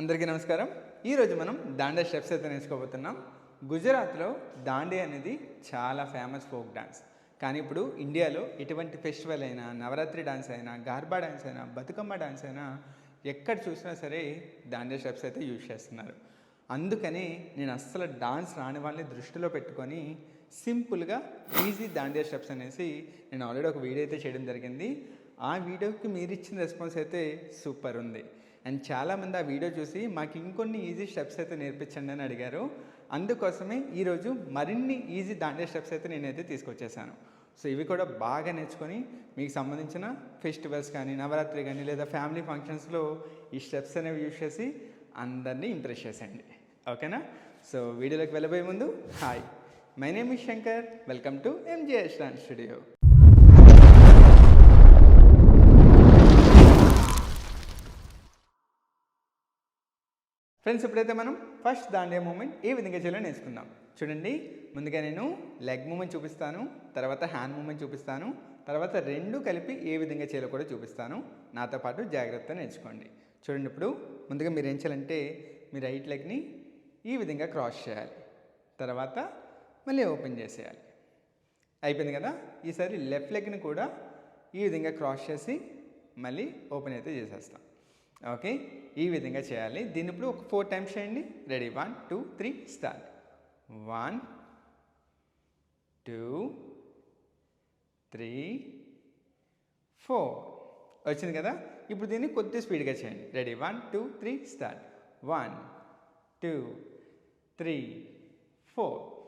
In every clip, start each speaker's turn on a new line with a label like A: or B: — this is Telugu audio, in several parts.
A: అందరికీ నమస్కారం. ఈరోజు మనం దాండే స్టెప్స్ అయితే నేర్చుకోబోతున్నాం. గుజరాత్లో దాండియా అనేది చాలా ఫేమస్ ఫోక్ డాన్స్. కానీ ఇప్పుడు ఇండియాలో ఎటువంటి ఫెస్టివల్ అయినా నవరాత్రి డాన్స్ అయినా గార్బా డాన్స్ అయినా బతుకమ్మ డాన్స్ అయినా ఎక్కడ చూసినా సరే దాండియా స్టెప్స్ అయితే యూజ్ చేస్తున్నారు. అందుకని నేను అస్సలు డాన్స్ రాని వాళ్ళని దృష్టిలో పెట్టుకొని సింపుల్గా ఈజీ దాండియా స్టెప్స్ అనేసి నేను ఆల్రెడీ ఒక వీడియో అయితే చేయడం జరిగింది. ఆ వీడియోకి మీరు ఇచ్చిన రెస్పాన్స్ అయితే సూపర్ ఉంది. అండ్ చాలామంది ఆ వీడియో చూసి మాకు ఇంకొన్ని ఈజీ స్టెప్స్ అయితే నేర్పించండి అని అడిగారు. అందుకోసమే ఈరోజు మరిన్ని ఈజీ దాండే స్టెప్స్ అయితే నేనైతే తీసుకొచ్చేసాను. సో ఇవి కూడా బాగా నేర్చుకొని మీకు సంబంధించిన ఫెస్టివల్స్ కానీ నవరాత్రి కానీ లేదా ఫ్యామిలీ ఫంక్షన్స్లో ఈ స్టెప్స్ అనేవి యూజ్ చేసి అందరినీ ఇంప్రెస్ చేసేయండి. ఓకేనా సో వీడియోలోకి వెళ్ళబోయే ముందు hi my name is Shankar welcome to MGS dance studio friends ఇప్పుడైతే మనం ఫస్ట్ దాండియా మూమెంట్ ఏ విధంగా చేయాలో నేర్చుకుందాం. చూడండి ముందుగా నేను లెగ్ మూమెంట్ చూపిస్తాను తర్వాత హ్యాండ్ మూమెంట్ చూపిస్తాను తర్వాత రెండు కలిపి ఏ విధంగా చేయాలో కూడా చూపిస్తాను. నాతో పాటు జాగ్రత్తగా నేర్చుకోండి. చూడండి ఇప్పుడు ముందుగా మీరు ఏం చేయాలంటే మీ రైట్ లెగ్ని ఈ విధంగా క్రాస్ చేయాలి. తర్వాత మళ్ళీ ఓపెన్ చేసేయాలి. అయిపోయింది కదా? ఈసారి లెఫ్ట్ లెగ్ని కూడా ఈ విధంగా క్రాస్ చేసి మళ్ళీ ఓపెన్ అయితే చేసేస్తాం. ఓకే? ఈ విధంగా చేయాలి. దీన్ని ఇప్పుడు ఒక ఫోర్ టైమ్స్ చేయండి. Ready? One two three start. One two three four. వచ్చింది కదా? ఇప్పుడు దీన్ని కొద్ది స్పీడ్గా చేయండి. Ready? One two three start. One two three four.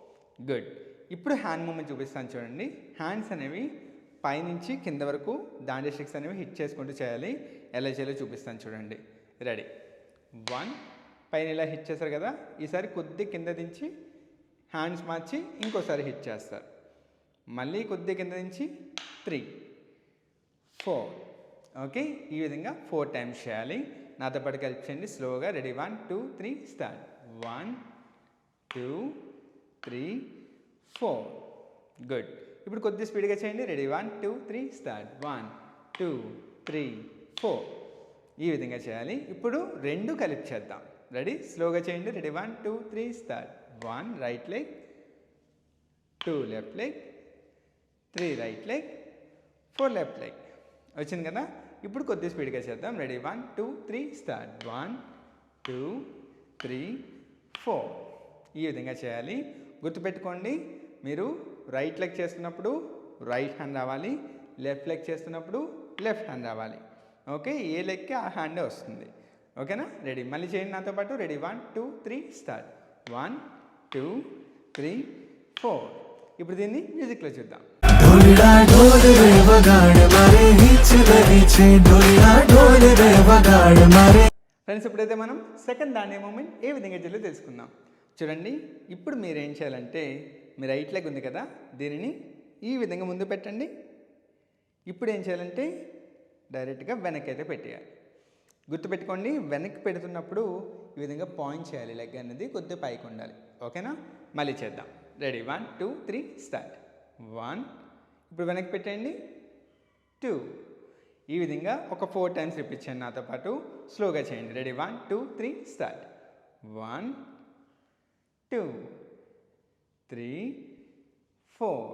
A: Good. ఇప్పుడు హ్యాండ్ మూమెంట్ చూపిస్తాను చూడండి. హ్యాండ్స్ అనేవి పైనుంచి కింద వరకు దాండే స్టిక్స్ అనేవి హిట్ చేసుకుంటూ చేయాలి. ఎలా చేయాలో చూపిస్తాను చూడండి. రెడీ. వన్ పైన ఇలా హిట్ చేస్తారు కదా. ఈసారి కొద్ది కింద దించి హ్యాండ్స్ మార్చి ఇంకోసారి హిట్ చేస్తారు. మళ్ళీ కొద్ది కింద దించి త్రీ ఫోర్. ఓకే? ఈ విధంగా ఫోర్ టైమ్స్ చేయాలి. నాతో పాటు కలిపి చేయండి. స్లోగా ready. One two three start. One two three four. Good. ఇప్పుడు కొద్ది స్పీడ్గా చేయండి. Ready? One two three start. One two three four. ఈ విధంగా చేయాలి. ఇప్పుడు రెండు కలిపి చేద్దాం. రెడీ? స్లోగా చేయండి. Ready? One two three start. One right leg. Two left leg. Three right leg. Four left leg. వచ్చింది కదా? ఇప్పుడు కొద్ది స్పీడ్గా చేద్దాం. Ready? One two three start. One two three four. ఈ విధంగా చేయాలి. గుర్తుపెట్టుకోండి. మీరు రైట్ లెగ్ చేస్తున్నప్పుడు రైట్ హ్యాండ్ రావాలి లెఫ్ట్ లెగ్ చేస్తున్నప్పుడు లెఫ్ట్ హ్యాండ్ రావాలి. ఓకే ఏ లెగ్కి ఆ హ్యాండే వస్తుంది. ఓకేనా రెడీ మళ్ళీ చేయండి నాతో పాటు. Ready one two three start one two three four ఇప్పుడు దీన్ని మ్యూజిక్లో చూద్దాం. ఫ్రెండ్స్ ఇప్పుడైతే మనం సెకండ్ దాండే మూమెంట్ ఏ విధంగా చేయాలో తెలుసుకుందాం. చూడండి ఇప్పుడు మీరు ఏం చేయాలంటే మీ రైట్ లెగ్ ఉంది కదా దీనిని ఈ విధంగా ముందు పెట్టండి. ఇప్పుడు ఏం చేయాలంటే డైరెక్ట్గా వెనక్కి అయితే పెట్టేయాలి. గుర్తుపెట్టుకోండి వెనక్కి పెడుతున్నప్పుడు ఈ విధంగా పాయింట్ చేయాలి లెగ్ అనేది కొద్దిగా పైకి ఉండాలి. ఓకేనా మళ్ళీ చేద్దాం. Ready one two three start one ఇప్పుడు వెనక్కి పెట్టండి టూ ఈ విధంగా ఒక ఫోర్ టైమ్స్ రిపించండి నాతో పాటు. స్లోగా చేయండి. Ready one two three start one two three four.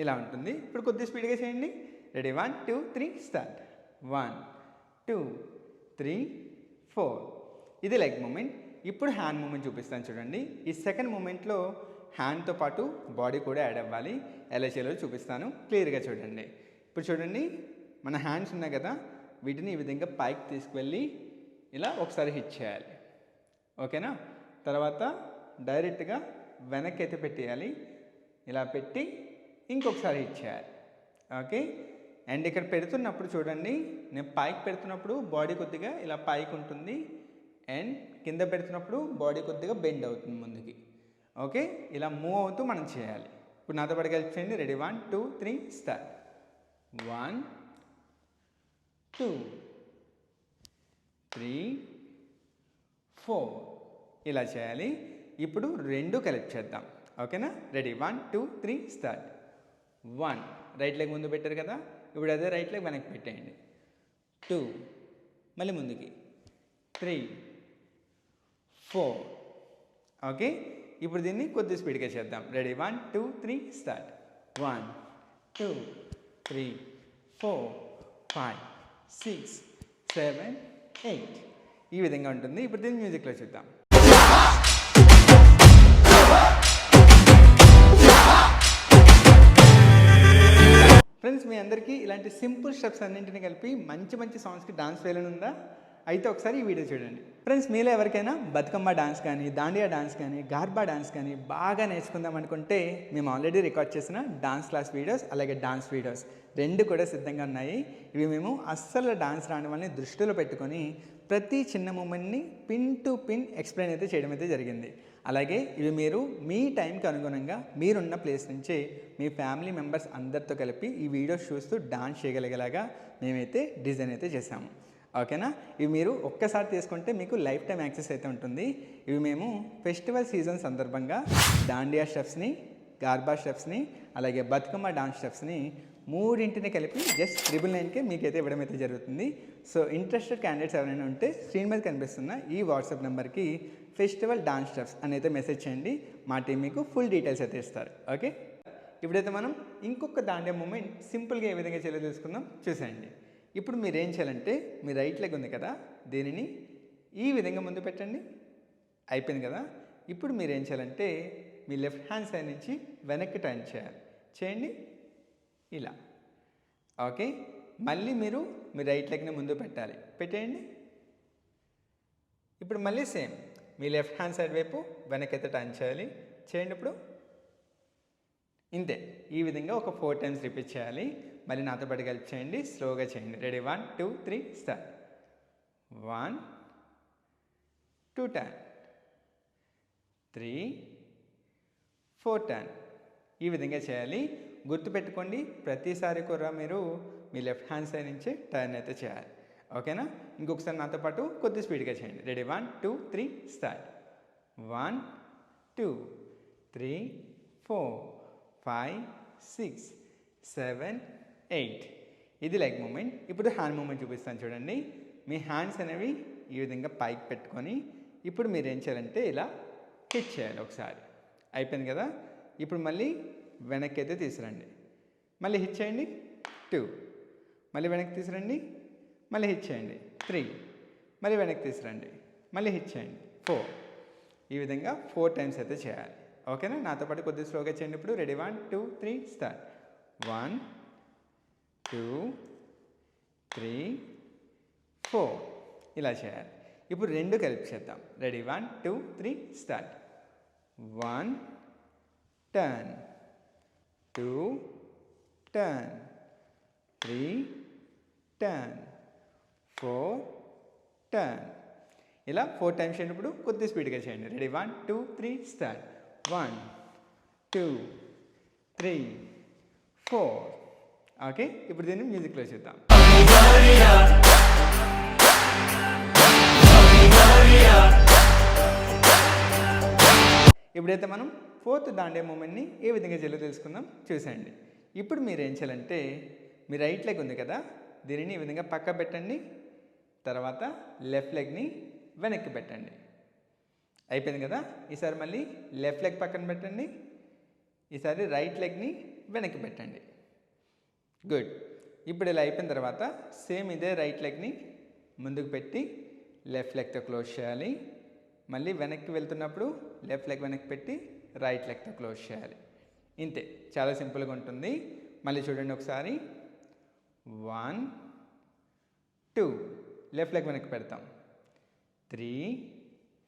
A: ఇలా ఉంటుంది. ఇప్పుడు కొద్దిగా స్పీడ్గా చేయండి. Ready? One two three start. One two three four. ఇది లెగ్ మూమెంట్. ఇప్పుడు హ్యాండ్ మూమెంట్ చూపిస్తాను చూడండి. ఈ సెకండ్ మూమెంట్లో హ్యాండ్తో పాటు బాడీ కూడా యాడ్ అవ్వాలి. ఎలా చేయాలో చూపిస్తాను. క్లియర్గా చూడండి. ఇప్పుడు చూడండి. మన హ్యాండ్స్ ఉన్నాయి కదా. వీటిని ఈ విధంగా పైకి తీసుకువెళ్ళి ఇలా ఒకసారి హిట్ చేయాలి. ఓకేనా? తర్వాత డైరెక్ట్గా వెనక్కి అయితే పెట్టేయాలి. ఇలా పెట్టి ఇంకొకసారి హిట్ చేయాలి. ఓకే అండ్ ఇక్కడ పెడుతున్నప్పుడు చూడండి నేను పైకి పెడుతున్నప్పుడు బాడీ కొద్దిగా ఇలా పైకి ఉంటుంది. అండ్ కింద పెడుతున్నప్పుడు బాడీ కొద్దిగా బెండ్ అవుతుంది ముందుకి. ఓకే ఇలా మూవ్ అవుతూ మనం చేయాలి. ఇప్పుడు నాతో పాటు కలిపి చేయండి. Ready one two three start one two three four ఇలా చేయాలి. ఇప్పుడు రెండు కలెక్ట్ చేద్దాం. ఓకేనా? Ready one two three start one right leg ముందు పెట్టారు కదా? ఇప్పుడు అదే రైట్ లెగ్ వెనక్కి పెట్టేయండి. టూ మళ్ళీ ముందుకి. త్రీ ఫోర్ ఓకే ఇప్పుడు దీన్ని కొద్ది స్పీడ్గా చేద్దాం. Ready one two three start one two three four five six seven eight ఈ విధంగా ఉంటుంది. ఇప్పుడు దీన్ని మ్యూజిక్లో చూద్దాం. ఫ్రెండ్స్ మీ అందరికీ ఇలాంటి సింపుల్ స్టెప్స్ అన్నింటినీ కలిపి మంచి మంచి సాంగ్స్కి డాన్స్ వేయాలని ఉందా? అయితే ఒకసారి ఈ వీడియో చూడండి. ఫ్రెండ్స్ మీలో ఎవరికైనా బతుకమ్మ డాన్స్ కానీ దాండియా డాన్స్ కానీ గార్బా డాన్స్ కానీ బాగా నేర్చుకుందాం అనుకుంటే మేము ఆల్రెడీ రికార్డ్ చేసిన డాన్స్ క్లాస్ వీడియోస్ అలాగే డాన్స్ వీడియోస్ రెండు కూడా సిద్ధంగా ఉన్నాయి. ఇవి మేము అస్సలు డాన్స్ రాని వాళ్ళని దృష్టిలో పెట్టుకొని ప్రతి చిన్న మూమెంట్ని పిన్ టు పిన్ ఎక్స్ప్లెయిన్ అయితే చేయడం అయితే జరిగింది. అలాగే ఇవి మీరు మీ టైంకి అనుగుణంగా మీరున్న ప్లేస్ నుంచే మీ ఫ్యామిలీ మెంబర్స్ అందరితో కలిపి ఈ వీడియోస్ చూస్తూ డాన్స్ చేయగలిగేలాగా మేమైతే డిజైన్ అయితే చేసాము ఓకేనా? ఇవి మీరు ఒక్కసారి తీసుకుంటే మీకు లైఫ్ టైం యాక్సెస్ అయితే ఉంటుంది. ఇవి మేము ఫెస్టివల్ సీజన్ సందర్భంగా దాండియా స్టెప్స్ని గార్బా స్టెప్స్ని అలాగే బతుకమ్మ డాన్స్ స్టెప్స్ని మూడింటిని కలిపి జస్ట్ ట్రిపుల్ నైన్కే మీకైతే ఇవ్వడం అయితే జరుగుతుంది. సో ఇంట్రెస్టెడ్ క్యాండిడేట్స్ ఎవరైనా ఉంటే స్క్రీన్ మీద కనిపిస్తున్న ఈ వాట్సాప్ నెంబర్కి ఫెస్టివల్ డాన్స్ స్టెప్స్ అని అయితే మెసేజ్ చేయండి. మా టీం మీకు ఫుల్ డీటెయిల్స్ అయితే ఇస్తారు. ఓకే? ఇప్పుడైతే మనం ఇంకొక దాండియా మూమెంట్ సింపుల్గా ఏ విధంగా చేయాలో తెలుసుకుందాం. చూసేయండి. ఇప్పుడు మీరు ఏం చేయాలంటే మీ రైట్ లెగ్ ఉంది కదా దీనిని ఈ విధంగా ముందు పెట్టండి. అయిపోయింది కదా? ఇప్పుడు మీరు ఏం చేయాలంటే మీ లెఫ్ట్ హ్యాండ్ సైడ్ నుంచి వెనక్కి టర్న్ చేయాలి. చేయండి. ఇలా. ఓకే? మళ్ళీ మీరు మీ రైట్ లెగ్ని ముందు పెట్టాలి. పెట్టేయండి. ఇప్పుడు మళ్ళీ సేమ్. మీ లెఫ్ట్ హ్యాండ్ సైడ్ వైపు వెనకైతే టర్న్ చేయాలి. చేయండి ఇప్పుడు. ఇంతే. ఈ విధంగా ఒక ఫోర్ టైమ్స్ రిపీట్ చేయాలి. మళ్ళీ నాతో పాటు కలిపి చేయండి. స్లోగా చేయండి. Ready one two three start one two ten three four ten ఈ విధంగా చేయాలి. గుర్తుపెట్టుకోండి. ప్రతిసారి కూడా మీరు మీ లెఫ్ట్ హ్యాండ్ సైడ్ నుంచి టర్న్ అయితే చేయాలి. ఓకేనా? ఇంకొకసారి నాతో పాటు కొద్ది స్పీడ్గా చేయండి. Ready one two three start one two three four five six seven eight ఇది లెగ్ మూమెంట్ ఇప్పుడు హ్యాండ్ మూమెంట్ చూపిస్తాను చూడండి. మీ హ్యాండ్స్ అనేవి ఈ విధంగా పైకి పెట్టుకొని ఇప్పుడు మీరు ఏం చేయాలంటే ఇలా హిట్ చేయాలి ఒకసారి. అయిపోయింది కదా? ఇప్పుడు మళ్ళీ వెనక్కి అయితే తీసురండి మళ్ళీ హిట్ చేయండి. టూ మళ్ళీ వెనక్కి తీసురండి మళ్ళీ హిట్ చేయండి. త్రీ మళ్ళీ వెనక్కి తీసురండి మళ్ళీ హిట్ చేయండి. ఫోర్ ఈ విధంగా ఫోర్ టైమ్స్ అయితే చేయాలి. ఓకేనా? నాతో పాటు కొద్దిగా స్లోగా చేయండి ఇప్పుడు. Ready one two three start one two three four ఇలా చేయాలి. ఇప్పుడు రెండు కలిపి చేద్దాం. Ready one two three start one turn two turn three turn four turn ఇలా ఫోర్ టైమ్స్ చేసినప్పుడు కొద్ది స్పీడ్గా చేయండి. Ready one two three start one two three four okay ఇప్పుడు దీన్ని మ్యూజిక్లో చూద్దాం. ఇప్పుడైతే మనం ఫోర్త్ దాండే మూమెంట్ని ఏ విధంగా చేయాలో తెలుసుకుందాం. చూసేయండి. ఇప్పుడు మీరు ఏం చేయాలంటే మీ రైట్ లెగ్ ఉంది కదా? దీనిని ఈ విధంగా పక్క పెట్టండి. తర్వాత లెఫ్ట్ లెగ్ని వెనక్కి పెట్టండి. అయిపోయింది కదా? ఈసారి మళ్ళీ లెఫ్ట్ లెగ్ పక్కన పెట్టండి. ఈసారి రైట్ లెగ్ని వెనక్కి పెట్టండి. గుడ్ ఇప్పుడు ఇలా అయిపోయిన తర్వాత సేమ్ ఇదే రైట్ లెగ్ని ముందుకు పెట్టి లెఫ్ట్ లెగ్తో క్లోజ్ చేయాలి. మళ్ళీ వెనక్కి వెళ్తున్నప్పుడు లెఫ్ట్ లెగ్ వెనక్కి పెట్టి రైట్ లెగ్తో క్లోజ్ చేయాలి. ఇంతే. చాలా సింపుల్గా ఉంటుంది. మళ్ళీ చూడండి ఒకసారి. వన్ టూ లెఫ్ట్ లెగ్ వెనక్కి పెడతాం. Three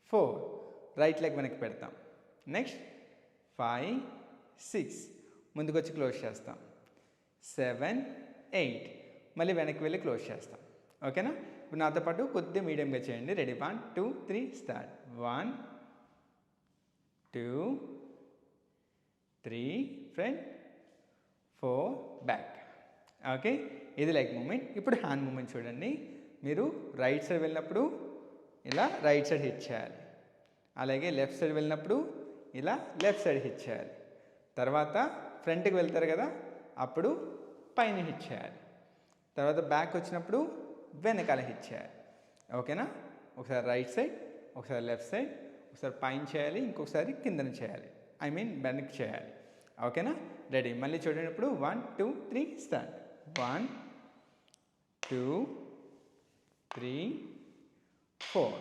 A: four. రైట్ లెగ్ వెనక్కి పెడతాం. Next five six. ముందుకొచ్చి క్లోజ్ చేస్తాం. Seven eight. మళ్ళీ వెనక్కి వెళ్ళి క్లోజ్ చేస్తాం. ఓకేనా? ఇప్పుడు నాతో పాటు కొద్దిగా మీడియంగా చేయండి. Ready? One two three start. One two three front four back. Okay? ఇది లెగ్ మూమెంట్. ఇప్పుడు హ్యాండ్ మూమెంట్ చూడండి. మీరు రైట్ సైడ్ వెళ్ళినప్పుడు ఇలా రైట్ సైడ్ హిట్ చేయాలి. అలాగే లెఫ్ట్ సైడ్ వెళ్ళినప్పుడు ఇలా లెఫ్ట్ సైడ్ హిట్ చేయాలి. తర్వాత ఫ్రంట్కి వెళ్తారు కదా అప్పుడు పైన హిట్ చేయాలి. తర్వాత బ్యాక్ వచ్చినప్పుడు వెనకాల హిట్ చేయాలి. ఓకేనా? ఒకసారి రైట్ సైడ్ ఒకసారి లెఫ్ట్ సైడ్ ఒకసారి పైన చేయాలి ఇంకొకసారి కిందన చేయాలి. ఐ మీన్ వెనక్కి చేయాలి. ఓకేనా? రెడీ మళ్ళీ చూడండి ఇప్పుడు one two three start one two three four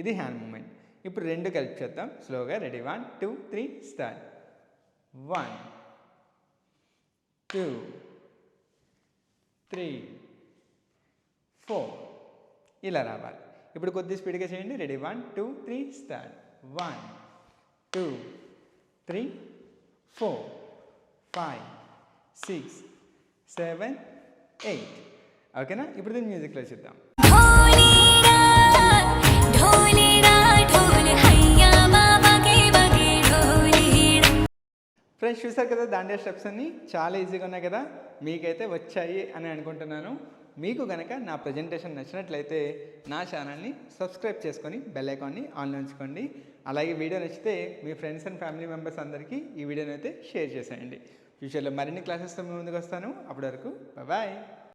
A: ఇది హ్యాండ్ మూమెంట్ ఇప్పుడు రెండు కలిపి చేద్దాం. స్లోగా ready one two three start one two three four ఇలా రావాలి. ఇప్పుడు కొద్ది స్పీడ్గా చేయండి. Ready one two three start one two three four five six seven eight ఓకేనా ఇప్పుడు దీన్ని మ్యూజిక్లో చూద్దాం. ఫ్రెండ్స్ చూసారు కదా దాండియా స్టెప్స్ అన్ని? చాలా ఈజీగా ఉన్నాయి కదా? మీకైతే వచ్చాయి అని అనుకుంటున్నాను. మీకు కనుక నా ప్రజెంటేషన్ నచ్చినట్లయితే నా ఛానల్ని సబ్స్క్రైబ్ చేసుకొని బెల్ ఐకాన్ని ఆన్లో ఉంచుకోండి. అలాగే వీడియో నచ్చితే మీ ఫ్రెండ్స్ అండ్ ఫ్యామిలీ మెంబర్స్ అందరికీ ఈ వీడియోని అయితే షేర్ చేసేయండి. ఫ్యూచర్లో మరిన్ని క్లాసెస్తో మీ ముందుకు వస్తాను. అప్పటి వరకు బాయ్